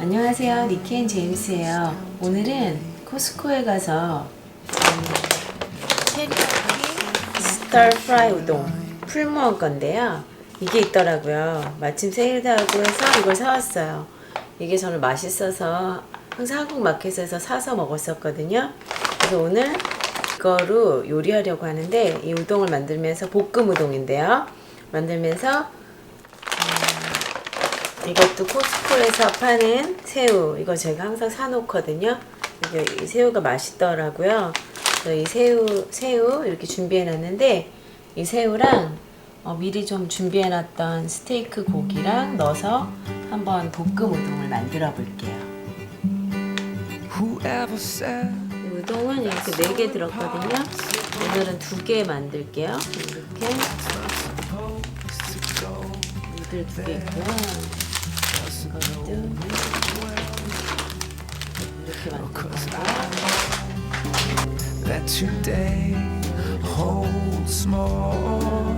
안녕하세요. 니키앤 제임스예요. 오늘은 코스코에 가서 음, 스타프라이 우동 풀 먹을 건데요. 이게 있더라고요. 마침 세일하고 해서 이걸 사왔어요. 이게 저는 맛있어서 항상 한국 마켓에서 사서 먹었었거든요. 그래서 오늘 이거로 요리하려고 하는데 이 우동을 만들면서 볶음 우동인데요. 만들면서 이것도 코스코에서 파는 새우 이거 제가 항상 사놓거든요. 이 새우가 맛있더라고요. 그래서 이 새우 새우 이렇게 준비해놨는데 이 새우랑 어, 미리 좀 준비해놨던 스테이크 고기랑 넣어서 한번 볶음 우동을 만들어 볼게요. 이 우동은 이렇게 네 개 들었거든요. 오늘은 두 개 만들게요. 이렇게 무들 두 개 있고요. 이것도 이렇게 만들 거고요. that today holds more,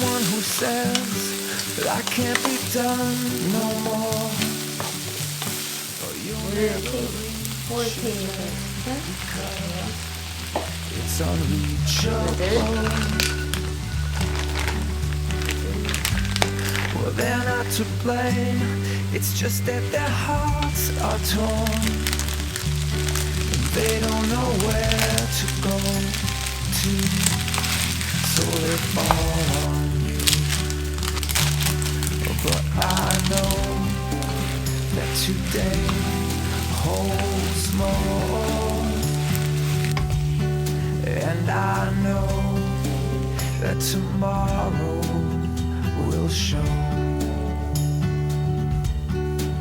someone who says that I can't be done no more. But you it's unreachable. Well, they're not to blame. It's just that their hearts are torn. And they don't know where to go to. So they fall. Today holds more. And I know that tomorrow will show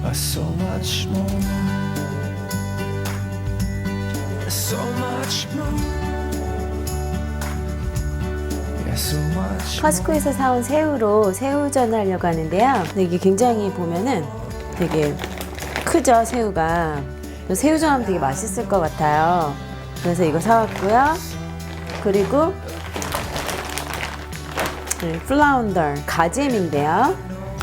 us so much more. So much more. 커스코에서 사온 새우로 새우전을 하려고 하는데요. 근데 이게 굉장히 보면은 되게 크죠, 새우가. 새우전 하면 되게 맛있을 것 같아요. 그래서 이거 사왔고요. 그리고 네, 플라운더 가잼인데요.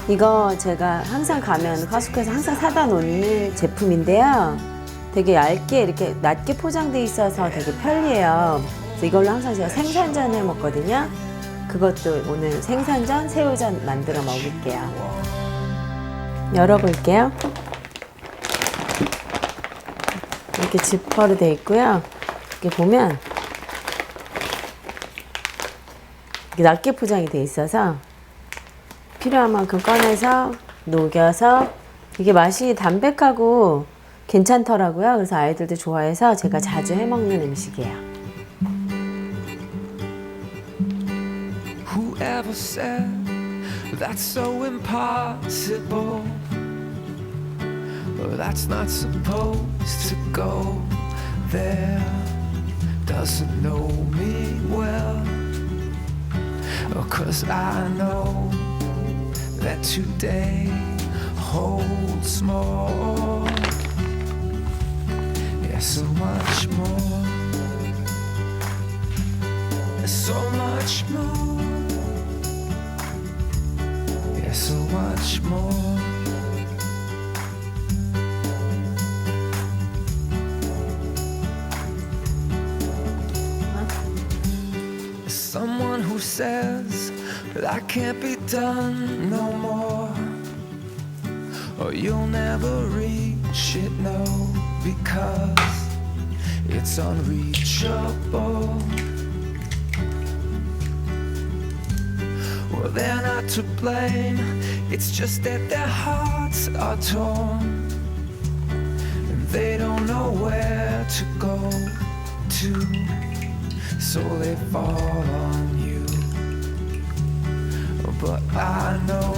이거 제가 항상 가면 커스코에서 항상 사다 놓는 제품인데요. 되게 얇게 이렇게 낮게 포장돼 있어서 되게 편리해요. 이걸로 항상 제가 생산전 해 먹거든요. 그것도 오늘 생산전 새우전 만들어 먹을게요. 열어볼게요. 이렇게 지퍼로 돼 있고요. 이렇게 보면 이렇게 낮게 포장이 돼 있어서 필요한 만큼 꺼내서 녹여서 이게 맛이 담백하고 괜찮더라고요. 그래서 아이들도 좋아해서 제가 자주 해 먹는 음식이에요. Whoever said that's so impossible? Well, that's not supposed to go there. Doesn't know me well. Oh, Cause I know that today holds more. Yeah, so much more. Says that I can't be done no more. Or you'll never reach it, no, because it's unreachable. Well, they're not to blame. It's just that their hearts are torn. And they don't know where to go to so they fall on. But I know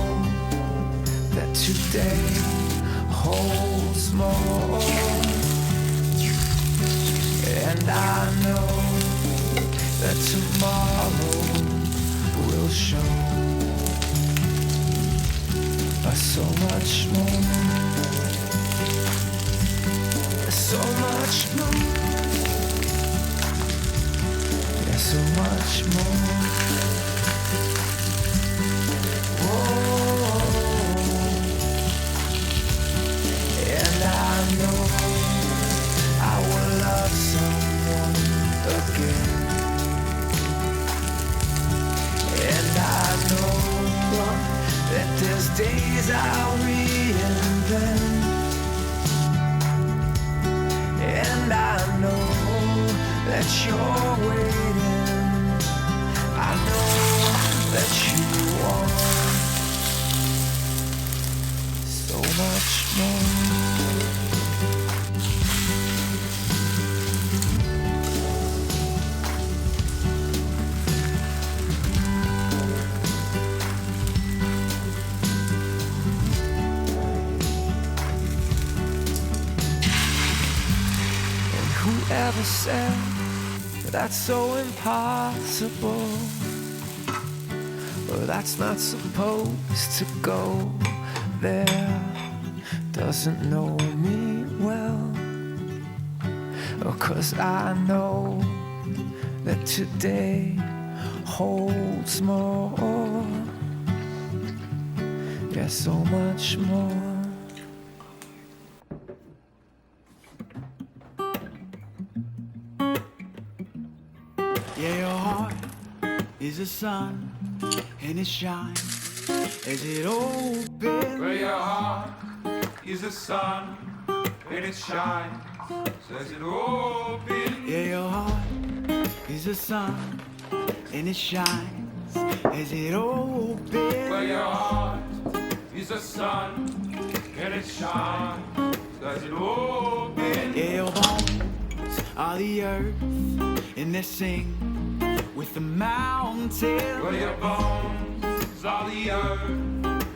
that today holds more, and I know that tomorrow will show us so much more, so much more, yeah, so much more. That you're waiting. I know that you want so much more. And whoever said that's so impossible? Well, that's not supposed to go there. Doesn't know me well. Oh, Cause I know that today holds more. Yeah, so much more. Yeah, your heart is a sun and it shines as it opens. Where your heart is the sun and it shines as it opens. Yeah, your heart is a sun and it shines as it opens. Where your heart is the sun and it shines as it opens. Yeah, your bones are the earth and they sing with the mountains. Where your bones are the earth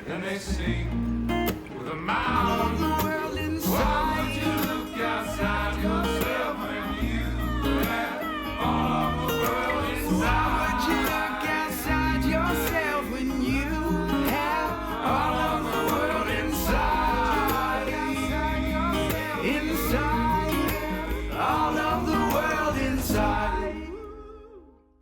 and they sing with Of mountain. the world Why inside would you look outside